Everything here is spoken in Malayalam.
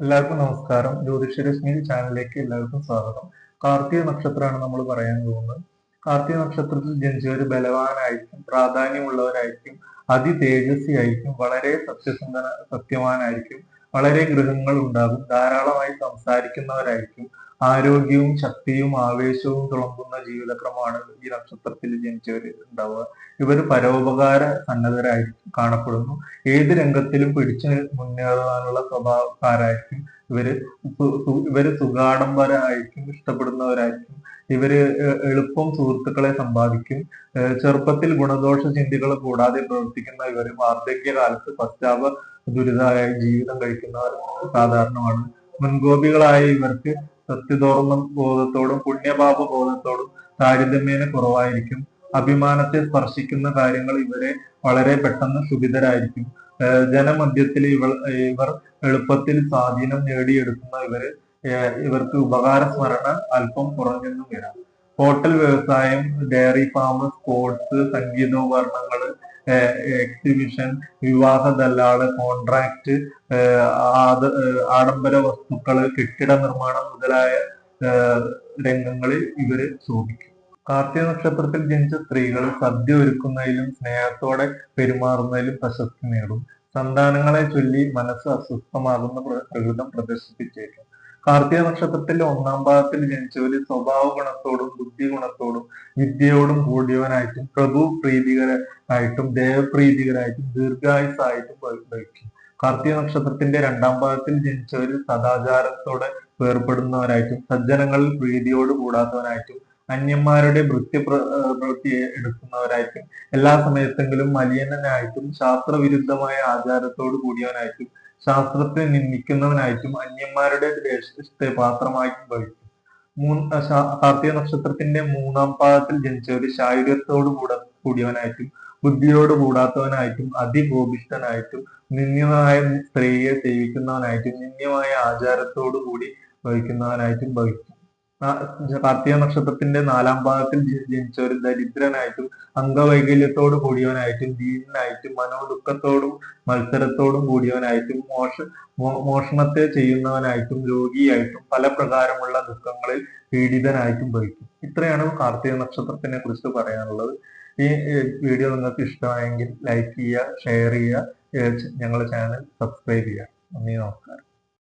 എല്ലാവർക്കും നമസ്കാരം. ജ്യോതിഷരശ്മി ചാനലിലേക്ക് എല്ലാവർക്കും സ്വാഗതം. കാർത്തിക നക്ഷത്രമാണ് നമ്മൾ പറയാൻ പോകുന്നത്. കാർത്തിക നക്ഷത്രത്തിൽ ജനിച്ചവർ ബലവാനായിരിക്കും പ്രാധാന്യമുള്ളവരായിരിക്കും അതി തേജസ്വി ആയിരിക്കും വളരെ സത്യസന്ധന സത്യവാനായിരിക്കും വളരെ ഗൃഹങ്ങൾ ഉണ്ടാകും ധാരാളമായി സംസാരിക്കുന്നവരായിരിക്കും ആരോഗ്യവും ശക്തിയും ആവേശവും തുളമ്പുന്ന ജീവിതക്രമമാണ് ഈ നക്ഷത്രത്തിൽ ജനിച്ചവർ ഉണ്ടാവുക. ഇവർ പരോപകാര സന്നദ്ധരായി കാണപ്പെടുന്നു. ഏത് രംഗത്തിലും പിടിച്ചു മുന്നേറാനുള്ള സ്വഭാവക്കാരായിരിക്കും. ഇവർ ഇവർ സുഖാഡംബരായിരിക്കും ഇഷ്ടപ്പെടുന്നവരായിരിക്കും. ഇവർ എളുപ്പം സുഹൃത്തുക്കളെ സമ്പാദിക്കും. ചെറുപ്പത്തിൽ ഗുണദോഷ ചിന്തകൾ കൂടാതെ പ്രവർത്തിക്കുന്ന ഇവർ വാർദ്ധക്യകാലത്ത് പശ്ചാപ ദുരിതമായ ജീവിതം കഴിക്കുന്നവർ സാധാരണമാണ്. മുൻകോപികളായ ഇവർക്ക് സത്യധോർമ്മ ബോധത്തോടും പുണ്യപാപ ബോധത്തോടും താരതമ്യേന കുറവായിരിക്കും. അഭിമാനത്തെ സ്പർശിക്കുന്ന കാര്യങ്ങൾ ഇവരെ വളരെ പെട്ടെന്ന് സുഖിതരായിരിക്കും. ജനമധ്യത്തിൽ ഇവർ ഇവർ എളുപ്പത്തിൽ സ്വാധീനം നേടിയെടുക്കുന്ന ഇവർ ഇവർക്ക് ഉപകാര സ്മരണ അല്പം കുറഞ്ഞെന്നും വരാം. ഹോട്ടൽ വ്യവസായം ഡയറി ഫാം സ്പോർട്സ് സംഗീതോപകരണങ്ങൾ എക്സിബിഷൻ വിവാഹ ദല്ലാൾ കോൺട്രാക്ട് ആഡംബര വസ്തുക്കൾ കെട്ടിട നിർമ്മാണം മുതലായ രംഗങ്ങളിൽ ഇവർ ശോഭിക്കും. കാർത്തിക നക്ഷത്രത്തിൽ ജനിച്ച സ്ത്രീകൾ സദ്യ ഒരുക്കുന്നതിലും സ്നേഹത്തോടെ പെരുമാറുന്നതിലും പ്രശസ്തി നേടും. സന്താനങ്ങളെ ചൊല്ലി മനസ്സ് അസ്വസ്ഥമാകുന്ന പ്രകൃതം പ്രദർശിപ്പിച്ചേക്കും. കാർത്തിക നക്ഷത്രത്തിൽ ഒന്നാം ഭാഗത്തിൽ ജനിച്ചവര് സ്വഭാവ ഗുണത്തോടും ബുദ്ധി ഗുണത്തോടും വിദ്യയോടും കൂടിയവനായിട്ടും പ്രഭു പ്രീതികരായിട്ടും ദേവപ്രീതികരായിട്ടും ദീർഘായുസായിട്ടും ഭവിക്കും കാർത്തിക നക്ഷത്രത്തിന്റെ രണ്ടാം ഭാഗത്തിൽ ജനിച്ചവര് സദാചാരത്തോടെ വേർപെടുന്നവരായിട്ടും സജ്ജനങ്ങളിൽ പ്രീതിയോട് കൂടാത്തവനായിട്ടും അന്യന്മാരുടെ വൃത്തി പ്രവൃത്തി എടുക്കുന്നവരായിട്ടും എല്ലാ സമയത്തെങ്കിലും മലിയനായിട്ടും ശാസ്ത്രവിരുദ്ധമായ ആചാരത്തോട് കൂടിയവനായിട്ടും ശാസ്ത്രത്തെ നിന്ദിക്കുന്നവനായിട്ടും അന്യന്മാരുടെ ദേശത്തെ പാത്രമായിട്ടും ഭവിക്കും. മൂന്ന് കാർത്തിക നക്ഷത്രത്തിന്റെ മൂന്നാം പാദത്തിൽ ജനിച്ചവര് ശാരീരത്തോട് കൂടെ കൂടിയവനായിട്ടും ബുദ്ധിയോട് കൂടാത്തവനായിട്ടും അതികോപിഷ്ടനായിട്ടും നിന്ദ്യമായ സ്ത്രീയെ സേവിക്കുന്നവനായിട്ടും നിന്ദ്യമായ ആചാരത്തോടു കൂടി ഭവിക്കുന്നവനായിട്ടും ഭവിക്കും. കാർത്തിക നക്ഷത്രത്തിന്റെ നാലാം ഭാഗത്തിൽ ജനിച്ച ഒരു ദരിദ്രനായിട്ടും അംഗവൈകല്യത്തോട് കൂടിയവനായിട്ടും ദീനനായിട്ടും മനോദുഃഖത്തോടും മത്സരത്തോടും കൂടിയവനായിട്ടും മോഷ മോഷണത്തെ ചെയ്യുന്നവനായിട്ടും രോഗിയായിട്ടും പല പ്രകാരമുള്ള ദുഃഖങ്ങളിൽ പീഡിതനായിട്ടും ഭവിക്കും. ഇത്രയാണ് കാർത്തിക നക്ഷത്രത്തിനെ കുറിച്ച് പറയാനുള്ളത്. ഈ വീഡിയോ നിങ്ങൾക്ക് ഇഷ്ടമായെങ്കിൽ ലൈക്ക് ചെയ്യുക ഷെയർ ചെയ്യുക ഞങ്ങളുടെ ചാനൽ സബ്സ്ക്രൈബ് ചെയ്യുക. നന്ദി നമസ്കാരം.